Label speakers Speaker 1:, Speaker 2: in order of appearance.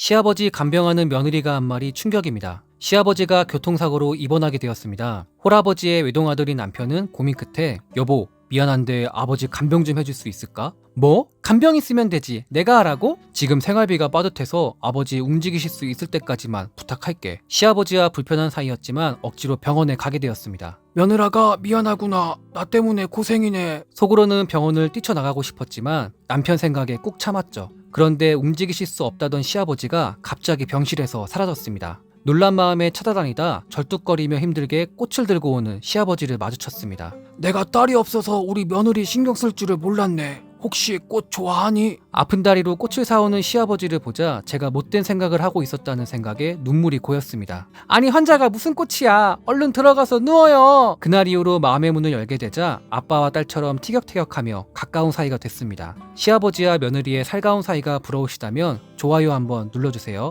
Speaker 1: 시아버지 간병하는 며느리가 한 말이 충격입니다. 시아버지가 교통사고로 입원하게 되었습니다. 홀아버지의 외동아들인 남편은 고민 끝에 여보 미안한데 아버지 간병 좀 해줄 수 있을까? 뭐? 간병 있으면 되지. 내가 하라고? 지금 생활비가 빠듯해서 아버지 움직이실 수 있을 때까지만 부탁할게. 시아버지와 불편한 사이였지만 억지로 병원에 가게 되었습니다.
Speaker 2: 며느라가 미안하구나. 나 때문에 고생이네.
Speaker 1: 속으로는 병원을 뛰쳐나가고 싶었지만 남편 생각에 꾹 참았죠. 그런데 움직이실 수 없다던 시아버지가 갑자기 병실에서 사라졌습니다. 놀란 마음에 찾아다니다 절뚝거리며 힘들게 꽃을 들고 오는 시아버지를 마주쳤습니다.
Speaker 2: 내가 딸이 없어서 우리 며느리 신경 쓸 줄을 몰랐네. 혹시 꽃 좋아하니?
Speaker 1: 아픈 다리로 꽃을 사오는 시아버지를 보자 제가 못된 생각을 하고 있었다는 생각에 눈물이 고였습니다. 아니 환자가 무슨 꽃이야. 얼른 들어가서 누워요. 그날 이후로 마음의 문을 열게 되자 아빠와 딸처럼 티격태격하며 가까운 사이가 됐습니다. 시아버지와 며느리의 살가운 사이가 부러우시다면 좋아요 한번 눌러주세요.